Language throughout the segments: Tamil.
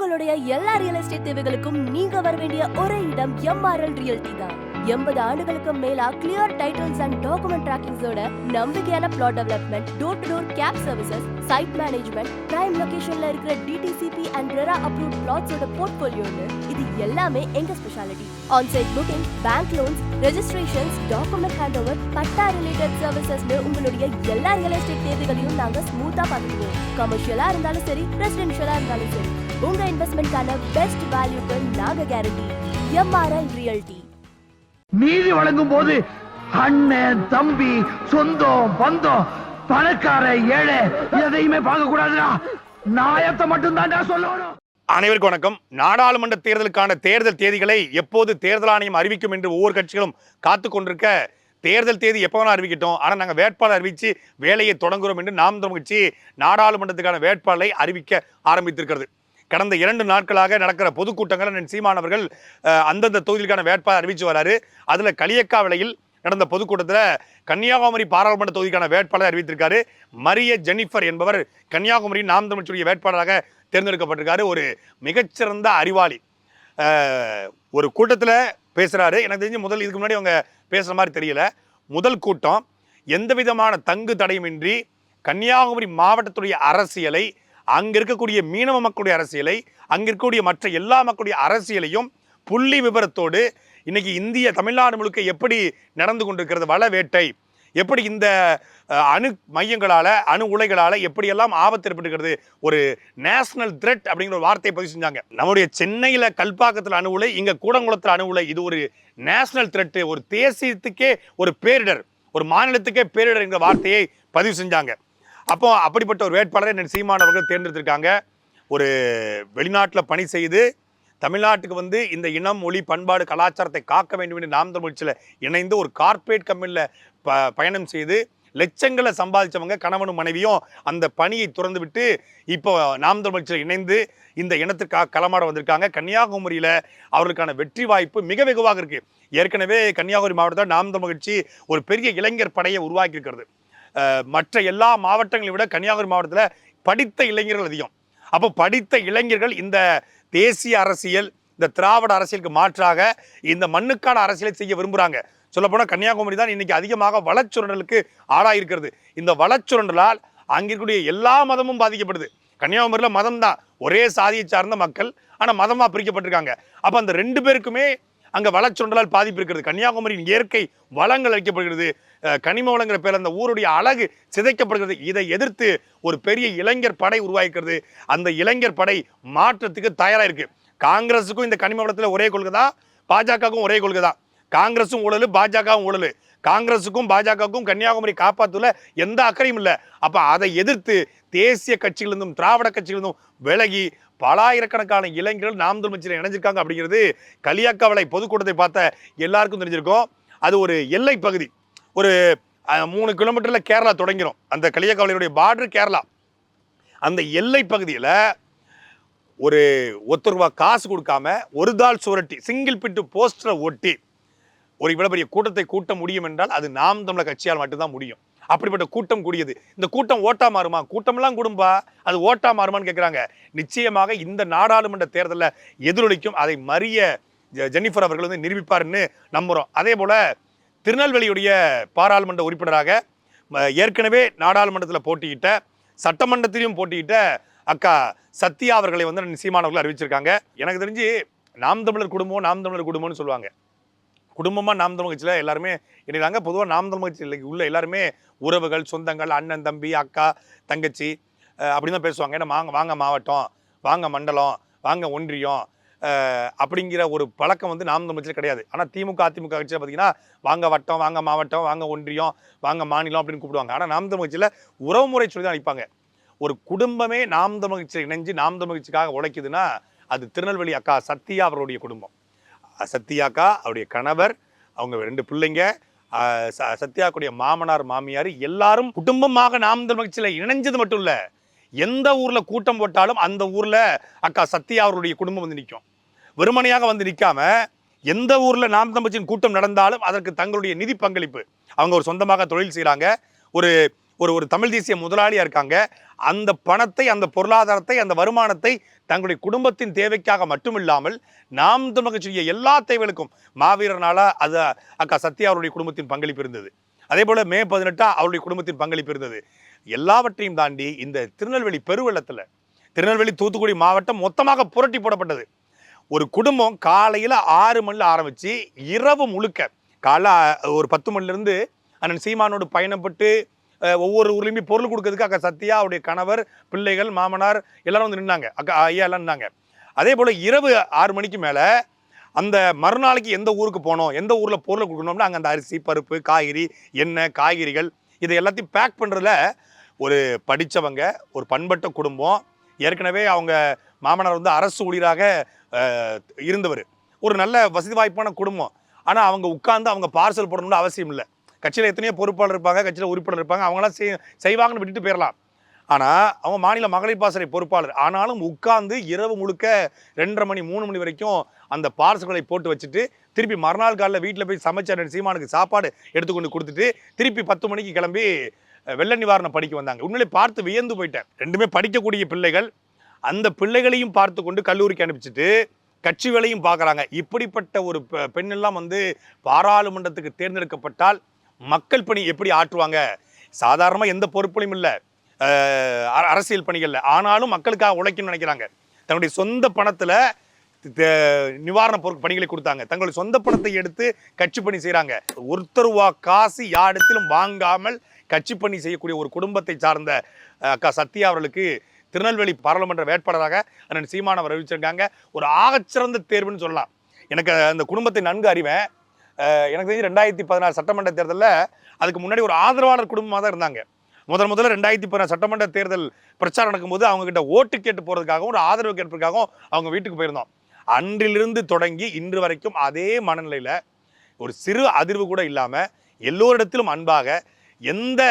உங்களுடைய எல்லா ரியல் எஸ்டேட் தேவைகளுக்கும் நீங்க வர வேண்டிய ஒரே இடம் எம்ஆர்எல் ரியல்டி தான். எண்பது ஆண்டுகளுக்கு மேலா கிளியர் டைட்டில்ஸ் அண்ட் டாக்குமெண்ட் ட்ராக்கிங்ஸோட நம்பிக்கையான plot development door to door cab services site management prime லொகேஷன்ல இருக்கிற டிடிசிபி அண்ட் ரெரா அப்ரூவ் பிளாட்ஸோட போர்ட்போலியோன்னு இது எல்லாமே எங்க speciality on site booking bank loans registrations document hand over patta related சர்வீசஸ்னு உங்களுடைய எல்லா ரியல் எஸ்டேட் தேவைகளையும் நாங்க ஸ்மூத்தா பண்ணுவோம் கமர்ஷியலா இருந்தாலும் சரி ரெசிடென்ஷியலா இருந்தாலும் சரி. உங்க இன்வெஸ்ட்மெண்ட்கான பெஸ்ட் வேல்யூக்கு நாங்க கேரண்டி எம்ஆர்எல் ரியல்டி நீதி வழங்கும் போது அண்ணன் தம்பி சொந்தம் பந்தம் பணக்கார ஏழை எதையுமே பார்க்க கூடாதுடா நாயத்தை மட்டும் தான்டா சொல்லணும். அனைவருக்கும் வணக்கம். நாடாளுமன்ற தேர்தலுக்கான தேர்தல் தேதிகளை எப்போது தேர்தல் ஆணையம் அறிவிக்கும் என்று ஒவ்வொரு கட்சிகளும் காத்து கொண்டிருக்க தேர்தல் தேதி எப்போ வேணா அறிவிக்கட்டும். ஆனால் நாங்கள் வேட்பாளர் அறிவித்து வேலையை தொடங்குகிறோம் என்று நாம் தமிழ் கட்சி நாடாளுமன்றத்துக்கான வேட்பாளரை அறிவிக்க ஆரம்பித்திருக்கிறது. கடந்த இரண்டு நாட்களாக நடக்கிற பொதுக்கூட்டங்கள் அண்ணன் சீமான் அவர்கள் அந்தந்த தொகுதிக்கான வேட்பாளர் அறிவித்து வராரு. அதில் களியக்கா விலையில் நடந்த பொதுக்கூட்டத்தில் கன்னியாகுமரி பாராளுமன்ற தொகுதிக்கான வேட்பாளர் அறிவித்திருக்காரு. மரிய ஜெனிஃபர் என்பவர் கன்னியாகுமரி நாம் தமிழ்ச்சியுடைய வேட்பாளராக தேர்ந்தெடுக்கப்பட்டிருக்காரு. ஒரு மிகச்சிறந்த அறிவாளி. ஒரு கூட்டத்தில் பேசுகிறாரு எனக்கு தெரிஞ்சு முதல் இதுக்கு முன்னாடி அவங்க பேசுகிற மாதிரி தெரியல. முதல் கூட்டம் எந்த விதமான தங்கு தடையுமின்றி கன்னியாகுமரி மாவட்டத்துடைய அரசியலை அங்கே இருக்கக்கூடிய மீனவ மக்களுடைய அரசியலை அங்கே இருக்கக்கூடிய மற்ற எல்லா மக்களுடைய அரசியலையும் புள்ளி விவரத்தோடு இன்றைக்கி இந்திய தமிழ்நாடு முழுக்க எப்படி நடந்து கொண்டிருக்கிறது வள வேட்டை எப்படி இந்த அணு மையங்களால் அணு உலைகளால் எப்படியெல்லாம் ஆபத்து ஏற்பட்டுக்கிறது ஒரு நேஷனல் த்ரெட் அப்படிங்கிற ஒரு வார்த்தையை பதிவு செஞ்சாங்க. நம்முடைய சென்னையில் கல்பாக்கத்தில் அணு உலை இங்கே கூடங்குளத்தில் அணு உலை இது ஒரு நேஷனல் த்ரெட்டு ஒரு தேசியத்துக்கே ஒரு பேரிடர் ஒரு மாநிலத்துக்கே பேரிடர் என்கிற வார்த்தையை பதிவு செஞ்சாங்க. அப்போ அப்படிப்பட்ட ஒரு வேட்பாளரை என்ன சீமான் அவர்கள் தேர்ந்தெடுத்திருக்காங்க. ஒரு வெளிநாட்டில் பணி செய்து தமிழ்நாட்டுக்கு வந்து இந்த இனம் மொழி பண்பாடு கலாச்சாரத்தை காக்க வேண்டும் என்று நாம் தமிழ்ச்சியில் இணைந்து ஒரு கார்ப்பரேட் கம்பெனியில் ப பயணம் செய்து லட்சங்களை சம்பாதிச்சவங்க கணவனும் மனைவியும் அந்த பணியை துறந்து விட்டு இப்போ நாம் தமிழ்ச்சியில் இணைந்து இந்த இனத்திற்காக களமாட வந்திருக்காங்க. கன்னியாகுமரியில் அவர்களுக்கான வெற்றி வாய்ப்பு மிக வெகுவாக இருக்குது ஏற்கனவே கன்னியாகுமரி மாவட்டத்தில் நாம் தமிழ்ச்சி ஒரு பெரிய இளைஞர் படையை உருவாக்கி இருக்கிறது மற்ற எல்லா மாவட்டங்களை விட கன்னியாகுமரி மாவட்டத்தில் படித்த இளைஞர்கள் அதிகம். அப்போ படித்த இளைஞர்கள் இந்த தேசிய அரசியல் இந்த திராவிட அரசியலுக்கு மாற்றாக இந்த மண்ணுக்கான அரசியலை செய்ய விரும்புகிறாங்க சொல்லப்போனால் கன்னியாகுமரி தான் இன்றைக்கி அதிகமாக வளச்சுரண்டலுக்கு ஆளாயிருக்கிறது இந்த வளச்சுரண்டலால் அங்கே இருக்கக்கூடிய எல்லா மதமும் பாதிக்கப்படுது. கன்னியாகுமரியில் மதம் தான் ஒரே சாதியை சார்ந்த மக்கள். ஆனால் மதமாக பிரிக்கப்பட்டிருக்காங்க. அப்போ அந்த ரெண்டு பேருக்குமே அங்கே வளச்சுரண்டலால் பாதிப்பு இருக்கிறது கன்னியாகுமரியின் இயற்கை வளங்கள் அளிக்கப்படுகிறது கனிம வளங்கிற பேர் அந்த ஊருடைய அழகு சிதைக்கப்படுகிறது. இதை எதிர்த்து ஒரு பெரிய இளைஞர் படை உருவாக்கிறது அந்த இளைஞர் படை மாற்றத்துக்கு தயாராக இருக்கு காங்கிரஸுக்கும் இந்த கனிம வளத்தில் ஒரே கொள்கை தான் பாஜகவுக்கும் ஒரே கொள்கை தான் காங்கிரஸும் ஊழல் பாஜகவும் ஊழல். காங்கிரஸுக்கும் பாஜகவுக்கும் கன்னியாகுமரி காப்பாத்துல எந்த அக்கறையும் இல்லை. அப்போ அதை எதிர்த்து தேசிய கட்சியிலிருந்தும் திராவிட கட்சியிலிருந்தும் விலகி பலாயிரக்கணக்கான இளைஞர்கள் நாம் தமிழ்ச்சியில் இணைஞ்சிருக்காங்க அப்படிங்கிறது களியாக்காவளை பொதுக்கூட்டத்தை பார்த்த எல்லாருக்கும் தெரிஞ்சிருக்கும். அது ஒரு எல்லை பகுதி. ஒரு மூணு கிலோமீட்டரில் கேரளா தொடங்கிரும். அந்த களியாக்காவளையுடைய பார்டர் கேரளா. அந்த எல்லை பகுதியில் ஒரு ஒத்த ரூபா காசு கொடுக்காம ஒரு தாள் சுரட்டி சிங்கிள் பிட்டு போஸ்டரை ஒட்டி ஒரு இவ்வளவு பெரிய கூட்டத்தை கூட்ட முடியும் என்றால் அது நாம் தமிழர் கட்சியால் மட்டும்தான் முடியும். அப்படிப்பட்ட கூட்டம் கூடியது. இந்த கூட்டம் ஓட்டா மாறுமா? கூட்டம்லாம் கூடும்பா? அது ஓட்டா மாறுமான்னு கேட்குறாங்க நிச்சயமாக இந்த நாடாளுமன்ற தேர்தலில் எதிரொலிக்கும். அதை மறிய ஜெ- ஜெனிஃபர் அவர்கள் வந்து நிரூபிப்பார்னு நம்புகிறோம் அதே போல் திருநெல்வேலியுடைய பாராளுமன்ற உறுப்பினராக ம, ஏற்கனவே நாடாளுமன்றத்தில் போட்டியிட்ட சட்டமன்றத்திலையும் போட்டியிட்ட அக்கா சத்யா அவர்களை வந்து நிச்சயமானவர்கள் அறிவிச்சிருக்காங்க. எனக்கு தெரிஞ்சு நாம் தமிழர் குடும்பம் நாம் தமிழர் குடும்பம்னு சொல்லுவாங்க. குடும்பமாக நாம் தமிழ் கட்சியில் எல்லாருமே இணைகிறாங்க. பொதுவாக நாம் தமிழ் கட்சியில் உள்ள எல்லாருமே உறவுகள் சொந்தங்கள் அண்ணன் தம்பி அக்கா தங்கச்சி அப்படின்னு அப்படி தான் பேசுவாங்க. ஏன்னா வாங்க வாங்க மாவட்டம் வாங்க மண்டலம் வாங்க ஒன்றியம் அப்படிங்கிற ஒரு பழக்கம் வந்து நாம் தமிழ் கிடையாது. ஆனால் திமுக அதிமுக கட்சியில் பார்த்தீங்கன்னா வாங்க வட்டம் வாங்க மாவட்டம் வாங்க ஒன்றியம் வாங்க மாநிலம் அப்படின்னு கூப்பிடுவாங்க. ஆனால் நாம் தமிழ் கட்சியில் உறவுமுறை சொல்லி தான் அழைப்பாங்க. ஒரு குடும்பமே நாம் தமிழ் கட்சியில் இணைஞ்சு நாம் தமிழ் கட்சிக்காக உழைக்குதுன்னா அது திருநெல்வேலி அக்கா சத்யா அவருடைய குடும்பம். சத்யாக்கா அவருடைய கணவர் அவங்க ரெண்டு பிள்ளைங்க ச- சத்யாக்குடைய மாமனார் மாமியார் எல்லாரும் குடும்பமாக நாம் மகிழ்ச்சியில் இணைஞ்சது மட்டும் இல்லை எந்த ஊரில் கூட்டம் போட்டாலும் அந்த ஊரில் அக்கா சத்யா அவருடைய குடும்பம் வந்து நிற்கும் வெறுமனையாக வந்து நிற்காம எந்த ஊரில் நாம் கூட்டம் நடந்தாலும் அதற்கு தங்களுடைய நிதி பங்களிப்பு. அவங்க ஒரு சொந்தமாக தொழில் செய்கிறாங்க ஒரு ஒரு ஒரு தமிழ் தேசிய முதலாளியாக இருக்காங்க அந்த பணத்தை அந்த பொருளாதாரத்தை அந்த வருமானத்தை தங்களுடைய குடும்பத்தின் தேவைக்காக மட்டுமில்லாமல் நாம் தமிழக செய்ய எல்லா தேவைகளுக்கும் மாவீரனால் அது அக்கா சத்யா அவருடைய குடும்பத்தின் பங்களிப்பு இருந்தது. அதே போல் மே பதினெட்டா அவருடைய குடும்பத்தின் பங்களிப்பு இருந்தது. எல்லாவற்றையும் தாண்டி இந்த திருநெல்வேலி பெருவெள்ளத்தில் திருநெல்வேலி தூத்துக்குடி மாவட்டம் மொத்தமாக புரட்டி போடப்பட்டது. ஒரு குடும்பம் காலையில் ஆறு மணில ஆரம்பித்து இரவு முழுக்க காலைல ஒரு பத்து மணிலேருந்து அண்ணன் சீமானோடு பயணப்பட்டு ஒவ்வொரு ஊர்லேயுமே பொருள் கொடுக்கறதுக்கு அக்கா சத்யா அவருடைய கணவர் பிள்ளைகள் மாமனார் எல்லாரும் வந்து நின்னாங்க. அக்கா ஐயா எல்லாம் நின்னாங்க. அதே போல் இரவு ஆறு மணிக்கு மேலே அந்த மறுநாளைக்கு எந்த ஊருக்கு போனோம் எந்த ஊரில் பொருளை கொடுக்கணும்னா அங்கே அந்த அரிசி பருப்பு காய்கறி எண்ணெய் காய்கறிகள் இதை எல்லாத்தையும் பேக் பண்ணுறதுல ஒரு படித்தவங்க ஒரு பண்பட்ட குடும்பம் ஏற்கனவே அவங்க மாமனார் வந்து அரசு ஊழியராக இருந்தவர். ஒரு நல்ல வசதி வாய்ப்பான குடும்பம். ஆனால் அவங்க உட்காந்து அவங்க பார்சல் போடணும்னு அவசியம் இல்லை. கட்சியில் எத்தனையோ பொறுப்பாளர் இருப்பாங்க கட்சியில் உறுப்பினர் இருப்பாங்க அவங்களாம் செய் செய்வாங்கன்னு விட்டுட்டு போயிடலாம் ஆனால் அவங்க மாநில மகளிர் பாசறை பொறுப்பாளர். ஆனாலும் உட்கார்ந்து இரவு முழுக்க ரெண்டரை மணி மூணு மணி வரைக்கும் அந்த பார்சல்களை போட்டு வச்சுட்டு திருப்பி மறுநாள் காலையில் வீட்டில் போய் சமைச்ச சீமானுக்கு சாப்பாடு எடுத்துக்கொண்டு கொடுத்துட்டு திருப்பி பத்து மணிக்கு கிளம்பி வெள்ள நிவாரணம் படிக்க வந்தாங்க. உண்மையிலே பார்த்து வியந்து போயிட்டேன். ரெண்டுமே படிக்கக்கூடிய பிள்ளைகள். அந்த பிள்ளைகளையும் பார்த்து கொண்டு கல்லூரிக்கு அனுப்பிச்சிட்டு கட்சி வேலையும் பார்க்குறாங்க. இப்படிப்பட்ட ஒரு பெ- பெண்ணெல்லாம் வந்து பாராளுமன்றத்துக்கு தேர்ந்தெடுக்கப்பட்டால் மக்கள் பணி எப்படி ஆற்றுவாங்க? சாதாரணமாக எந்த பொறுப்புலையும் இல்லை. அரசியல் பணிகளில். ஆனாலும் மக்களுக்காக உழைக்கணும்னு நினைக்கிறாங்க. தன்னுடைய சொந்த பணத்தில் நிவாரண பொருள் பணிகளை கொடுத்தாங்க. தங்களுடைய சொந்த பணத்தை எடுத்து கட்சி பணி செய்கிறாங்க ஒருத்தர் ரூபா காசு யாரிடத்திலும் வாங்காமல் கட்சி பணி செய்யக்கூடிய ஒரு குடும்பத்தை சார்ந்த அக்கா சத்யா அவர்களுக்கு திருநெல்வேலி பாராளுமன்ற வேட்பாளராக அண்ணன் சீமானவர் அறிவிச்சிருக்காங்க. ஒரு ஆகச்சிறந்த தேர்வுன்னு சொல்லலாம். எனக்கு அந்த குடும்பத்தை நன்கு அறிவேன். எனக்கு தெரிஞ்சு ரெண்டாயிரத்தி பதினாறு சட்டமன்ற தேர்தலில் அதுக்கு முன்னாடி ஒரு ஆதரவாளர் குடும்பமாக தான் இருந்தாங்க. முதல் முதல்ல ரெண்டாயிரத்தி பதினாறு சட்டமன்ற தேர்தல் பிரச்சாரம் நடக்கும்போது அவங்ககிட்ட ஓட்டு கேட்டு போகிறதுக்காகவும் ஒரு ஆதரவு கேட்பதற்காகவும் அவங்க வீட்டுக்கு போயிருந்தோம். அன்றிலிருந்து தொடங்கி இன்று வரைக்கும் அதே மனநிலையில் ஒரு சிறு அதிர்வு கூட இல்லாமல் எல்லோரிடத்திலும் அன்பாக எந்த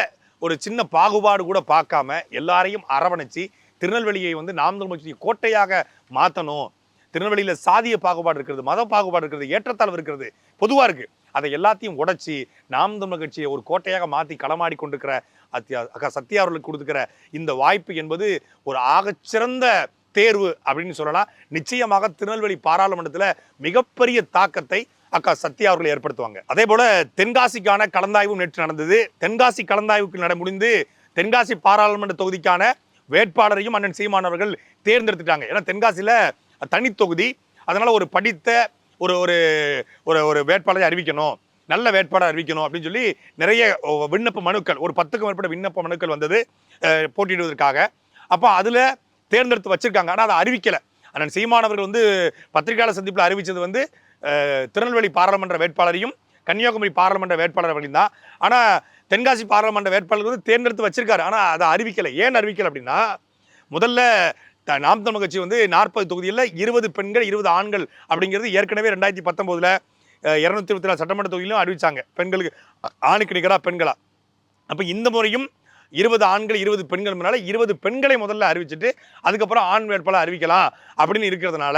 ஒரு சின்ன பாகுபாடு கூட பார்க்காம எல்லாரையும் அரவணைச்சு திருநெல்வேலியை வந்து நாம் தமிழ் கோட்டையாக மாற்றணும் திருநெல்வேலியில் சாதிய பாகுபாடு இருக்கிறது மத பாகுபாடு இருக்கிறது ஏற்றத்தாழ்வு இருக்கிறது பொதுவாக இருக்குது அதை எல்லாத்தையும் உடைச்சி நாம் தமிழ் கட்சியை ஒரு கோட்டையாக மாற்றி களமாடி கொண்டிருக்கிற அத்தியா அக்கா சத்யா அவர்களுக்கு கொடுத்துக்கிற இந்த வாய்ப்பு என்பது ஒரு ஆகச்சிறந்த தேர்வு அப்படின்னு சொல்லலாம். நிச்சயமாக திருநெல்வேலி பாராளுமன்றத்தில் மிகப்பெரிய தாக்கத்தை அக்கா சத்யா அவர்கள் ஏற்படுத்துவாங்க. அதே போல தென்காசிக்கான கலந்தாய்வும் நேற்று நடந்தது. தென்காசி கலந்தாய்வுக்கு நட முடிந்து தென்காசி பாராளுமன்ற தொகுதிக்கான வேட்பாளரையும் அண்ணன் சீமான் அவர்கள் தேர்ந்தெடுத்துட்டாங்க. ஏன்னா தென்காசியில் தனி தொகுதி. அதனால ஒரு படித்த ஒரு ஒரு ஒரு ஒரு வேட்பாளரை அறிவிக்கணும். நல்ல வேட்பாளர் அறிவிக்கணும் அப்படின்னு சொல்லி நிறைய விண்ணப்ப மனுக்கள் ஒரு பத்துக்கும் மேற்பட்ட விண்ணப்ப மனுக்கள் வந்தது போட்டியிடுவதற்காக. அப்போ அதில் தேர்ந்தெடுத்து வச்சுருக்காங்க. ஆனால் அதை அறிவிக்கலை. அண்ணன் சீமானவர்கள் வந்து பத்திரிகையாளர் சந்திப்பில் அறிவித்தது வந்து திருநெல்வேலி பாராளுமன்ற வேட்பாளரையும் கன்னியாகுமரி பாராளுமன்ற வேட்பாளர் அப்படின்னு தான். ஆனால் தென்காசி பாராளுமன்ற வேட்பாளர் வந்து தேர்ந்தெடுத்து வச்சிருக்காரு. ஆனால் அதை அறிவிக்கலை. ஏன் அறிவிக்கலை அப்படின்னா முதல்ல நாம் தமிழ் கட்சி வந்து நாற்பது தொகுதியில் இருபது பெண்கள் இருபது ஆண்கள் அப்படிங்கிறது ஏற்கனவே ரெண்டாயிரத்தி பத்தொம்போதில் இரநூத்தி இருபத்தி நாலு சட்டமன்ற தொகுதியிலும் அறிவித்தாங்க பெண்களுக்கு ஆணுக்கு நிகராக பெண்களா. அப்போ இந்த முறையும் இருபது ஆண்கள் இருபது பெண்கள் முன்னால் இருபது பெண்களை முதல்ல அறிவிச்சிட்டு அதுக்கப்புறம் ஆண் வேட்பாளர் அறிவிக்கலாம் அப்படின்னு இருக்கிறதுனால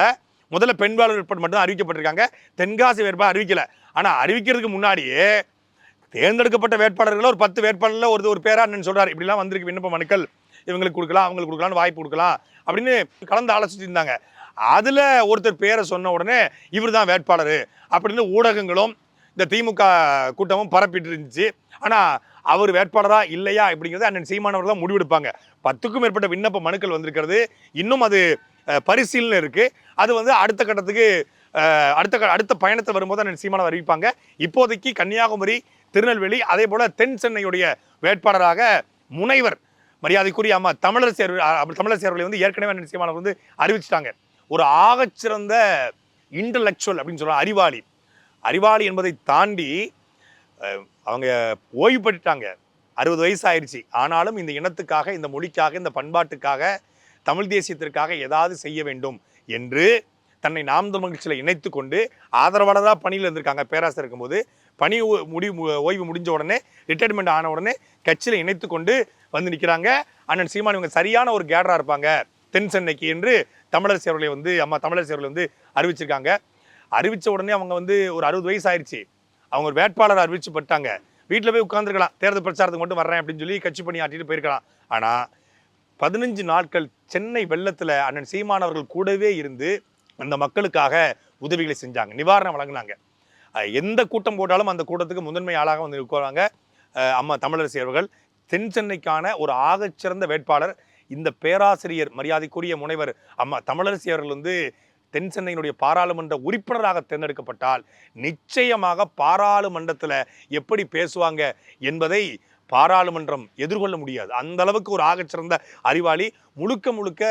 முதல்ல பெண் வேட்பாளர் வேட்பாளர் மட்டும் அறிவிக்கப்பட்டிருக்காங்க. தென்காசி வேட்பாளர் அறிவிக்கலை. ஆனால் அறிவிக்கிறதுக்கு முன்னாடியே தேர்ந்தெடுக்கப்பட்ட வேட்பாளர்களில் ஒரு பத்து வேட்பாளர்களில் ஒரு ஒரு பேரா என்னன்னு சொல்கிறார் இப்படிலாம் வந்திருக்கு விண்ணப்ப மனுக்கள். இவங்களுக்கு கொடுக்கலாம் அவங்களுக்கு கொடுக்கலாம்னு வாய்ப்பு கொடுக்கலாம் அப்படின்னு கலந்து ஆலோசிச்சுட்டு இருந்தாங்க. அதில் ஒருத்தர் பேரை சொன்ன உடனே இவர் தான் வேட்பாளர் அப்படின்னு ஊடகங்களும் இந்த திமுக கூட்டமும் பரப்பிட்டு இருந்துச்சு. ஆனால் அவர் வேட்பாளராக இல்லையா அப்படிங்கிறது அண்ணன் சீமானவர் தான் முடிவெடுப்பாங்க. பத்துக்கும் மேற்பட்ட விண்ணப்ப மனுக்கள் வந்திருக்கிறது. இன்னும் அது பரிசீலனை இருக்குது அது வந்து அடுத்த கட்டத்துக்கு அடுத்த க- அடுத்த பயணத்தை வரும்போது அண்ணன் சீமானவர் அறிவிப்பாங்க. இப்போதைக்கு கன்னியாகுமரி திருநெல்வேலி அதே போல் தென் சென்னையுடைய வேட்பாளராக முனைவர் மரியாதைக்குரிய அம்மா தமிழர் சேர்வு தமிழர் சேர்வலை வந்து ஏற்கனவே அண்ணன் வந்து அறிவிச்சிட்டாங்க. ஒரு ஆகச்சிறந்த இன்டலெக்சுவல் அப்படின்னு சொல்கிறாங்க அறிவாளி. அறிவாளி என்பதை தாண்டி அவங்க ஓய்வு பெற்றுட்டாங்க அறுபது வயசு ஆயிடுச்சு ஆனாலும் இந்த இனத்துக்காக இந்த மொழிக்காக இந்த பண்பாட்டுக்காக தமிழ் தேசியத்திற்காக ஏதாவது செய்ய வேண்டும் என்று தன்னை நாம் மகிழ்ச்சியில் இணைத்து கொண்டு ஆதரவாளராக பணியில் இருந்திருக்காங்க பேராசிரியர் இருக்கும்போது. பணி ஓ- முடி மு- ஓய்வு முடிஞ்ச உடனே ரிட்டையர்மெண்ட் ஆன உடனே கட்சியில் இணைத்து கொண்டு வந்து நிற்கிறாங்க அண்ணன் சீமான் இவங்க சரியான ஒரு கேடராக இருப்பாங்க. தென் சென்னைக்கு என்று தமிழர் சேவலை வந்து அம்மா தமிழர் சேவலை வந்து அறிவிச்சிருக்காங்க. அறிவித்த உடனே அவங்க வந்து ஒரு அறுபது வயசு ஆயிடுச்சு அவங்க ஒரு வேட்பாளர் அறிவிச்சுப்பட்டாங்க வீட்டில் போய் உட்காந்துருக்கலாம் தேர்தல் பிரச்சாரத்துக்கு மட்டும் வர்றேன் அப்படின்னு சொல்லி கட்சி பணி ஆட்டிட்டு போயிருக்கலாம். ஆனால் பதினஞ்சு நாட்கள் சென்னை வெள்ளத்தில் அண்ணன் சீமான் அவர்கள் கூடவே இருந்து அந்த மக்களுக்காக உதவிகளை செஞ்சாங்க நிவாரணம் வழங்கினாங்க. எந்த கூட்டம் போட்டாலும் அந்த கூட்டத்துக்கு முதன்மை ஆளாக வந்து இருக்கிறாங்க அம்மா தமிழரசி அவர்கள். தென் சென்னைக்கான ஒரு ஆகச்சிறந்த வேட்பாளர் இந்த பேராசிரியர் மரியாதைக்குரிய முனைவர் அம்மா தமிழரசி அவர்கள் வந்து தென் சென்னையினுடைய பாராளுமன்ற உறுப்பினராக தேர்ந்தெடுக்கப்பட்டால் நிச்சயமாக பாராளுமன்றத்தில் எப்படி பேசுவாங்க என்பதை பாராளுமன்றம் எதிர்கொள்ள முடியாது. அந்த அளவுக்கு ஒரு ஆகச்சிறந்த அறிவாளி முழுக்க முழுக்க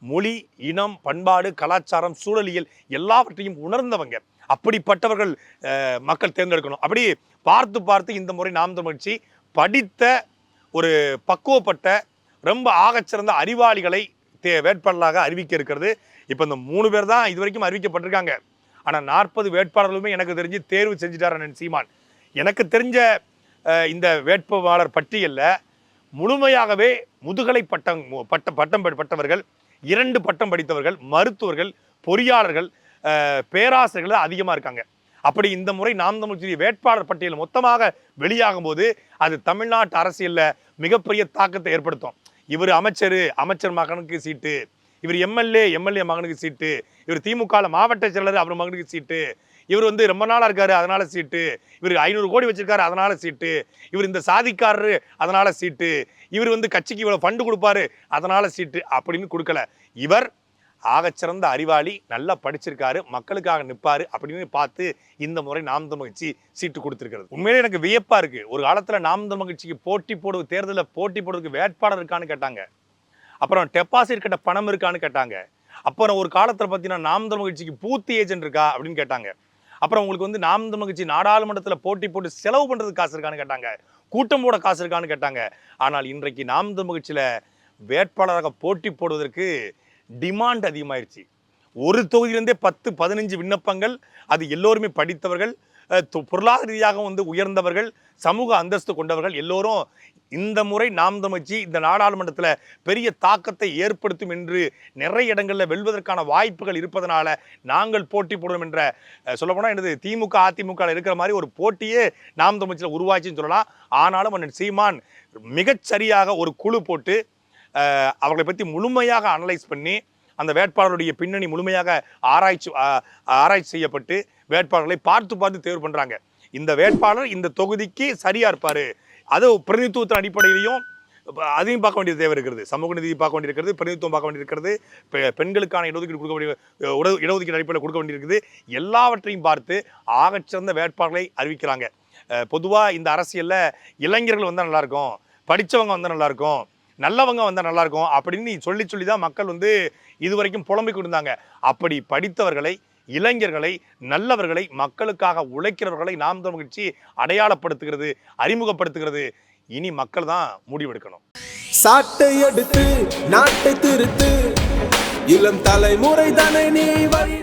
மொழி இனம் பண்பாடு கலாச்சாரம் சூழலியல் எல்லாவற்றையும் உணர்ந்தவங்க. அப்படிப்பட்டவர்கள் மக்கள் தேர்ந்தெடுக்கணும். அப்படி பார்த்து பார்த்து இந்த முறை நாம் தமிழ்ச்சி படித்த ஒரு பக்குவப்பட்ட ரொம்ப ஆகச்சிறந்த அறிவாளிகளை தே வேட்பாளராக அறிவிக்க இருக்கிறது. இப்போ இந்த மூணு பேர் தான் இது வரைக்கும் அறிவிக்கப்பட்டிருக்காங்க. ஆனால் நாற்பது வேட்பாளர்களுமே எனக்கு தெரிஞ்சு தேர்வு செஞ்சுட்டார் அண்ணன் சீமான். எனக்கு தெரிஞ்ச இந்த வேட்பாளர் பட்டியலில் முழுமையாகவே முதுகலை பட்டம் பட்ட பட்டம் பெ- பட்டவர்கள் இரண்டு பட்டம் படித்தவர்கள் மருத்துவர்கள் பொறியாளர்கள் அஹ், பேராசிரியர்கள் அதிகமாக இருக்காங்க. அப்படி இந்த முறை நாம் தமிழ் வேட்பாளர் பட்டியல் மொத்தமாக வெளியாகும் போது அது தமிழ்நாட்டு அரசியலில் மிகப்பெரிய தாக்கத்தை ஏற்படுத்தும். இவர் அமைச்சர் அமைச்சர் மகனுக்கு சீட்டு இவர் எம்எல்ஏ எம்எல்ஏ மகனுக்கு சீட்டு இவர் திமுக மாவட்ட செயலர் அவர் மகனுக்கு சீட்டு இவர் வந்து ரொம்ப நாளாக இருக்காரு அதனால சீட்டு. இவர் ஐநூறு கோடி வச்சிருக்காரு அதனால சீட்டு. இவர் இந்த சாதிக்காரரு அதனால சீட்டு. இவர் வந்து கட்சிக்கு இவ்வளோ ஃபண்டு கொடுப்பாரு அதனால சீட்டு அப்படின்னு கொடுக்கல. இவர் ஆகச்சிறந்த அறிவாளி நல்லா படிச்சிருக்காரு மக்களுக்காக நிற்பாரு அப்படின்னு பார்த்து இந்த முறை நாம் தமிழ்ச்சி சீட்டு கொடுத்துருக்கிறது. உண்மையிலே எனக்கு வியப்பாக இருக்கு. ஒரு காலத்தில் நாம் தமிழ்ச்சிக்கு போட்டி போடுவது தேர்தலில் போட்டி போடுறதுக்கு வேட்பாளர் இருக்கான்னு கேட்டாங்க. அப்புறம் டெபாசிட் கட்ட பணம் இருக்கான்னு கேட்டாங்க. அப்புறம் ஒரு காலத்தில் பார்த்தீங்கன்னா நாம் தமிழ்ச்சிக்கு பூத்தி ஏஜென்ட் இருக்கா அப்படின்னு கேட்டாங்க. அப்புறம் உங்களுக்கு வந்து நாம் தமிழ் கட்சி நாடாளுமன்றத்தில் போட்டி போட்டு செலவு பண்ணுறதுக்கு காசு இருக்கான்னு கேட்டாங்க. கூட்டம் போட காசு இருக்கான்னு கேட்டாங்க. ஆனால் இன்றைக்கு நாம் தமிழ் கட்சியில் வேட்பாளராக போட்டி போடுவதற்கு டிமாண்ட் அதிகமாயிருச்சு. ஒரு தொகுதியிலிருந்தே பத்து பதினஞ்சு விண்ணப்பங்கள் அது எல்லோருமே படித்தவர்கள் பொருளாதார ரீதியாகவும் வந்து உயர்ந்தவர்கள் சமூக அந்தஸ்து கொண்டவர்கள் எல்லோரும் இந்த முறை நாம் தமிழ்ச்சி இந்த நாடாளுமன்றத்தில் பெரிய தாக்கத்தை ஏற்படுத்தும் என்று நிறைய இடங்களில் வெல்வதற்கான வாய்ப்புகள் இருப்பதனால நாங்கள் போட்டி போடுவோம் என்ற சொல்லப்போனால் எனது திமுக அதிமுக இருக்கிற மாதிரி ஒரு போட்டியே நாம் தமிழ்ச்சியில் உருவாச்சுன்னு சொல்லலாம். ஆனாலும் அண்ணன் சீமான் மிகச்சரியாக ஒரு குழு போட்டு அவர்களை பற்றி முழுமையாக அனலைஸ் பண்ணி அந்த வேட்பாளருடைய பின்னணி முழுமையாக ஆராய்ச்சி ஆராய்ச்சி செய்யப்பட்டு வேட்பாளர்களை பார்த்து பார்த்து தேர்வு பண்ணுறாங்க இந்த வேட்பாளர் இந்த தொகுதிக்கு சரியா இருப்பார். அது பிரதிநிதித்துவத்தின் அடிப்படையிலையும் அதையும் பார்க்க வேண்டிய தேவை இருக்கிறது. சமூக நிதி பார்க்க வேண்டியிருக்கிறது பிரதிநிதித்துவம் பார்க்க வேண்டியிருக்கிறது பெ- பெண்களுக்கான இடஒதுக்கீடு கொடுக்க வேண்டிய உட- இடஒதுக்கீடு அடிப்படையில் கொடுக்க வேண்டியிருக்குது எல்லாவற்றையும் பார்த்து ஆகச்சிறந்த வேட்பாளர்களை அறிவிக்கிறாங்க. பொதுவாக இந்த அரசியலில் இளைஞர்கள் வந்தால் நல்லாயிருக்கும் படித்தவங்க வந்தால் நல்லாயிருக்கும் நல்லவங்க வந்தால் நல்லாயிருக்கும் அப்படின்னு சொல்லி சொல்லி தான் மக்கள் வந்து இதுவரைக்கும் புலம்பிக் கொண்டிருந்தாங்க. அப்படி படித்தவர்களை இளைஞர்களை நல்லவர்களை மக்களுக்காக உழைக்கிறவர்களை நாம் தமிழ் கட்சி அடையாளப்படுத்துகிறது அறிமுகப்படுத்துகிறது. இனி மக்கள் தான் முடிவெடுக்கணும். சாட்டை எடுத்து நாட்டை திருத்து. இளம் தலைமுறை தானே நீ வழி